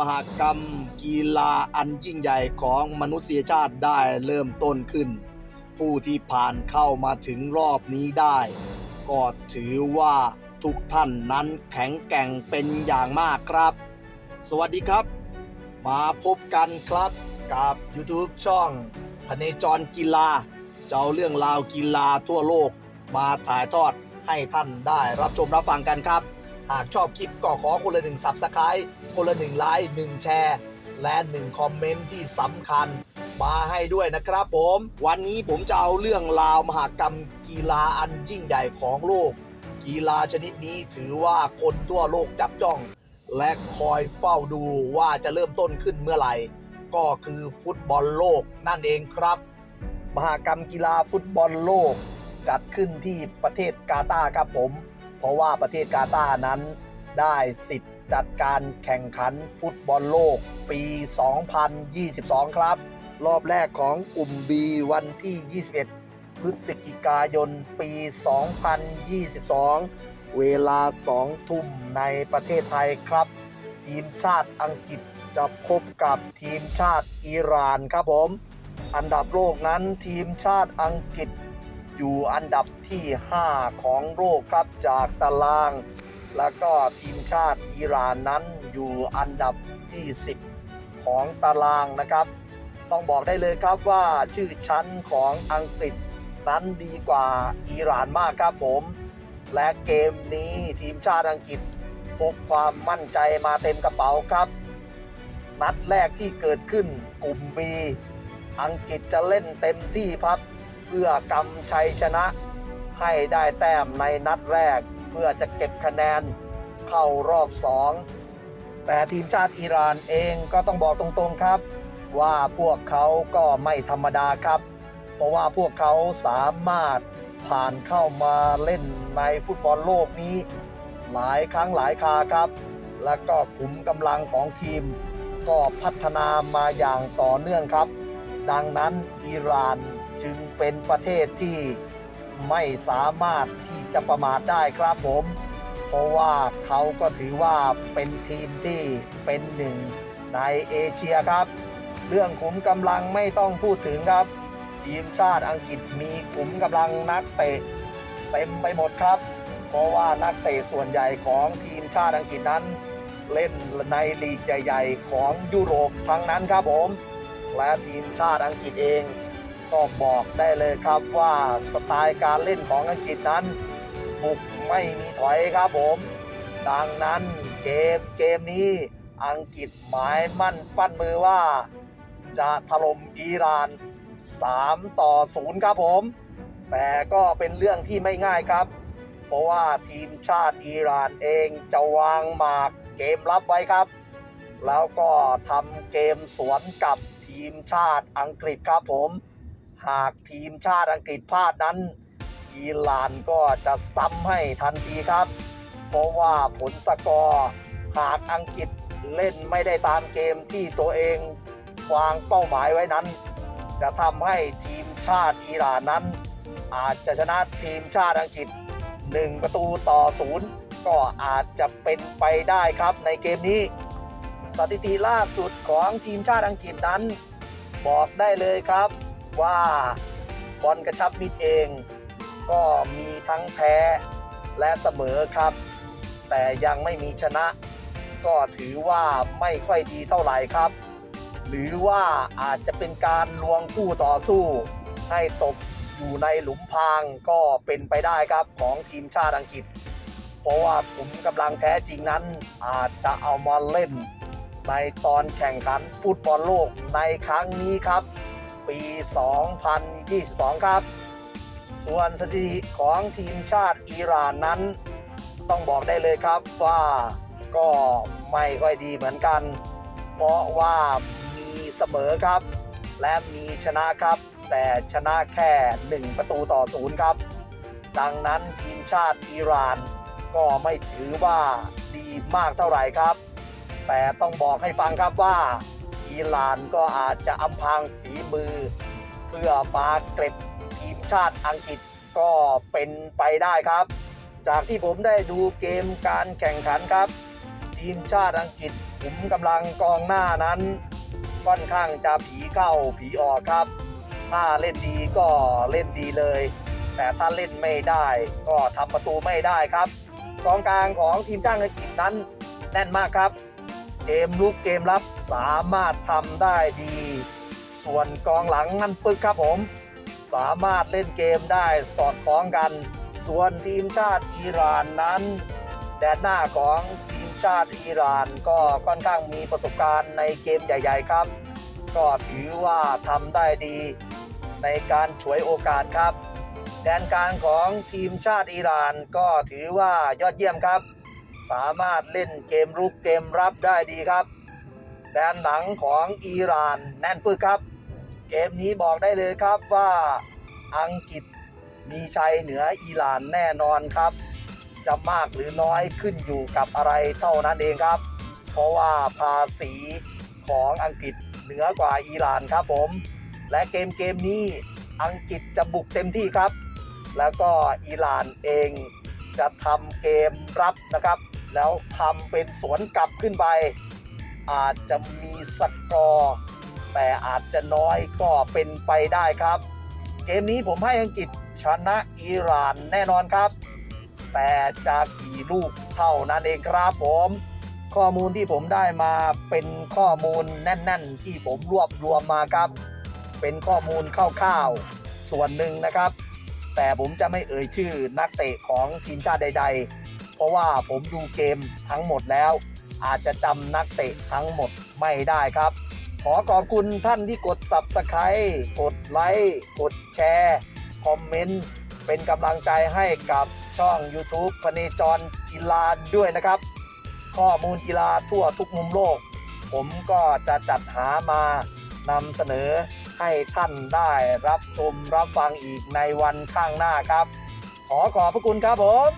มหากรรมกีฬาอันยิ่งใหญ่ของมนุษยชาติได้เริ่มต้นขึ้น ผู้ที่ผ่านเข้ามาถึงรอบนี้ได้ ก็ถือว่าทุกท่านนั้นแข็งแกร่งเป็นอย่างมากครับ สวัสดีครับ มาพบกันครับกับ YouTube ช่องพเนจรกีฬาจะเอาเรื่องราวกีฬาทั่วโลกมาถ่ายทอดให้ท่านได้รับชมรับฟังกันครับ หากชอบคลิปก็ขอคนละหนึ่งสับสไครต์คนละหนึ่งไลค์หนึ่งแชร์และหนึ่งคอมเมนต์ที่สำคัญมาให้ด้วยนะครับผม วันนี้ผมจะเอาเรื่องราวมหากรรมกีฬาอันยิ่งใหญ่ของโลก กีฬาชนิดนี้ถือว่าคนทั่วโลกจับจ้อง และคอยเฝ้าดูว่าจะเริ่มต้นขึ้นเมื่อไหร่ ก็คือฟุตบอลโลกนั่นเองครับ มหากรรมกีฬาฟุตบอลโลก จัดขึ้นที่ประเทศกาตาร์ครับผม เพราะว่าประเทศกาตาร์นั้นได้สิทธิ์จัดการแข่งขันฟุตบอลโลกปี 2022 ครับ รอบแรกของกลุ่ม B วันที่ 21 พฤศจิกายน ปี 2022 เวลา 2 ทุ่มในประเทศไทยครับ ทีมชาติอังกฤษจะพบกับทีมชาติอิหร่านครับผม อันดับโลกนั้นทีมชาติอังกฤษ อยู่อันดับที่ 5 ของโลกครับจากตาราง แล้วก็ทีมชาติอิหร่านนั้นอยู่อันดับ 20 ของตารางนะครับ ต้องบอกได้เลยครับว่าชื่อชั้นของอังกฤษนั้นดีกว่าอิหร่านมากครับผม และเกมนี้ทีมชาติอังกฤษพกความมั่นใจมาเต็มกระเป๋าครับ นัดแรกที่เกิดขึ้นกลุ่ม B อังกฤษจะเล่นเต็มที่ครับ พื่อกำชัยชนะ ให้ได้แต้มในนัดแรก เพื่อจะเก็บคะแนนเข้ารอบ2แต่ทีมชาติอิหร่านเองก็ต้องบอกตรงๆครับ ว่าพวกเขาก็ไม่ธรรมดาครับ เพราะว่าพวกเขาสามารถผ่านเข้ามาเล่นในฟุตบอลโลกนี้ หลายครั้งหลายคราครับ และก็ขุมกำลังของทีม ก็พัฒนามาอย่างต่อเนื่องครับ ดังนั้นอิหร่าน จึงเป็นประเทศที่ไม่สามารถที่จะประมาทได้ครับผม เพราะว่าเขาก็ถือว่าเป็นทีมที่เป็นหนึ่งในเอเชียครับ เรื่องขุมกำลังไม่ต้องพูดถึงครับ ทีมชาติอังกฤษมีขุมกำลังนักเตะเต็มไปหมดครับ เพราะว่านักเตะส่วนใหญ่ของทีมชาติอังกฤษนั้น เล่นในลีกใหญ่ ๆ ของยุโรปทั้งนั้นครับผม และทีมชาติอังกฤษเอง ก็บอกได้เลยครับว่าสไตล์การเล่นของอังกฤษนั้น บุกไม่มีถอยครับผม ดังนั้นเกมเกมนี้อังกฤษหมายมั่นปั้นมือว่า จะถล่มอิหร่าน 3 ต่อ 0 ครับผม แต่ก็เป็นเรื่องที่ไม่ง่ายครับ เพราะว่าทีมชาติอิหร่านเองจะวางหมากเกมรับไว้ครับ แล้วก็ทำเกมสวนกับทีมชาติอังกฤษครับผม หากทีมชาติอังกฤษพลาดนั้น อิหร่านก็จะซ้ำให้ทันทีครับ เพราะว่าผลสกอร์หากอังกฤษเล่นไม่ได้ตามเกมที่ตัวเองวางเป้าหมายไว้นั้น จะทำให้ทีมชาติอิหร่านนั้น อาจจะชนะทีมชาติอังกฤษ 1 ประตูต่อศูนย์ก็อาจจะเป็นไปได้ครับในเกมนี้ สถิติล่าสุดของทีมชาติอังกฤษนั้น บอกได้เลยครับ ว่าบอลกระชับมิดเองก็มีทั้งแพ้และเสมอครับ แต่ยังไม่มีชนะ ก็ถือว่าไม่ค่อยดีเท่าไหร่ครับ หรือว่าอาจจะเป็นการลวงคู่ต่อสู้ ให้ตกอยู่ในหลุมพรางก็เป็นไปได้ครับของทีมชาติอังกฤษ เพราะว่าผมกำลังแท้จริงนั้นอาจจะเอามาเล่น ในตอนแข่งขันฟุตบอลโลกในครั้งนี้ครับ ปี 2022 ครับ ส่วนสถิติของทีมชาติอิหร่านนั้น ต้องบอกได้เลยครับว่าก็ไม่ค่อยดีเหมือนกัน เพราะว่ามีเสมอครับ และมีชนะครับ แต่ชนะแค่ 1 ประตูต่อศูนย์ครับ ดังนั้นทีมชาติอิหร่านก็ไม่ถือว่าดีมากเท่าไหร่ครับ แต่ต้องบอกให้ฟังครับว่า อิหร่านก็อาจจะอำพางฝีมือ เพื่อมาเก็บทีมชาติอังกฤษก็เป็นไปได้ครับ จากที่ผมได้ดูเกมการแข่งขันครับ ทีมชาติอังกฤษขุมกำลังกองหน้านั้น ค่อนข้างจะผีเข้าผีออกครับ ถ้าเล่นดีก็เล่นดีเลย แต่ถ้าเล่นไม่ได้ก็ทำประตูไม่ได้ครับกองกลางของทีมชาติอังกฤษนั้นแน่นมากครับ เกมลุกเกมรับสามารถทำได้ดี ส่วนกองหลังนั่นปึกครับผม สามารถเล่นเกมได้สอดคล้องกัน ส่วนทีมชาติอิหร่านนั้น แดนหน้าของทีมชาติอิหร่านก็ค่อนข้างมีประสบการณ์ในเกมใหญ่ ๆ ครับ ก็ถือว่าทำได้ดี ในการฉวยโอกาสครับ แดนกลางของทีมชาติอิหร่านก็ถือว่ายอดเยี่ยมครับ สามารถเล่นเกมรุกเกมรับได้ดีครับแดนหลังของอิหร่านแน่นปึกครับ เกมนี้บอกได้เลยครับว่าอังกฤษมีชัยเหนืออิหร่านแน่นอนครับ จะมากหรือน้อยขึ้นอยู่กับอะไรเท่านั้นเองครับ เพราะว่าภาษีของอังกฤษเหนือกว่าอิหร่านครับผม และเกมเกมนี้อังกฤษจะบุกเต็มที่ครับ แล้วก็อิหร่านเองจะทำเกมรับนะครับ แล้วทำเป็นสวนกลับขึ้นไป อาจจะมีสกอร์แต่อาจจะน้อยก็เป็นไปได้ครับ เกมนี้ผมให้อังกฤษชนะอิหร่านแน่นอนครับ แต่จะกี่ลูกเท่านั้นเองครับผม ข้อมูลที่ผมได้มาเป็นข้อมูลแน่น ๆ ที่ผมรวบรวมมาครับ เป็นข้อมูลคร่าวๆส่วนหนึ่งนะครับ แต่ผมจะไม่เอ่ยชื่อนักเตะของทีมชาติใด ๆ ราะว่าผมดูเกมทั้งหมดแล้ว อาจจะจำนักเตะทั้งหมดไม่ได้ครับ ขอขอบคุณท่านที่กด Subscribe กดไลค์กดแชร์คอมเมนต์เป็นกำลังใจให้กับช่อง YouTube พเนจรกีฬาด้วยนะครับ ข้อมูลกีฬาทั่วทุกมุมโลก ผมก็จะจัดหามานำเสนอให้ท่านได้รับชมรับฟังอีกในวันข้างหน้าครับ ขอขอบพระคุณครับผม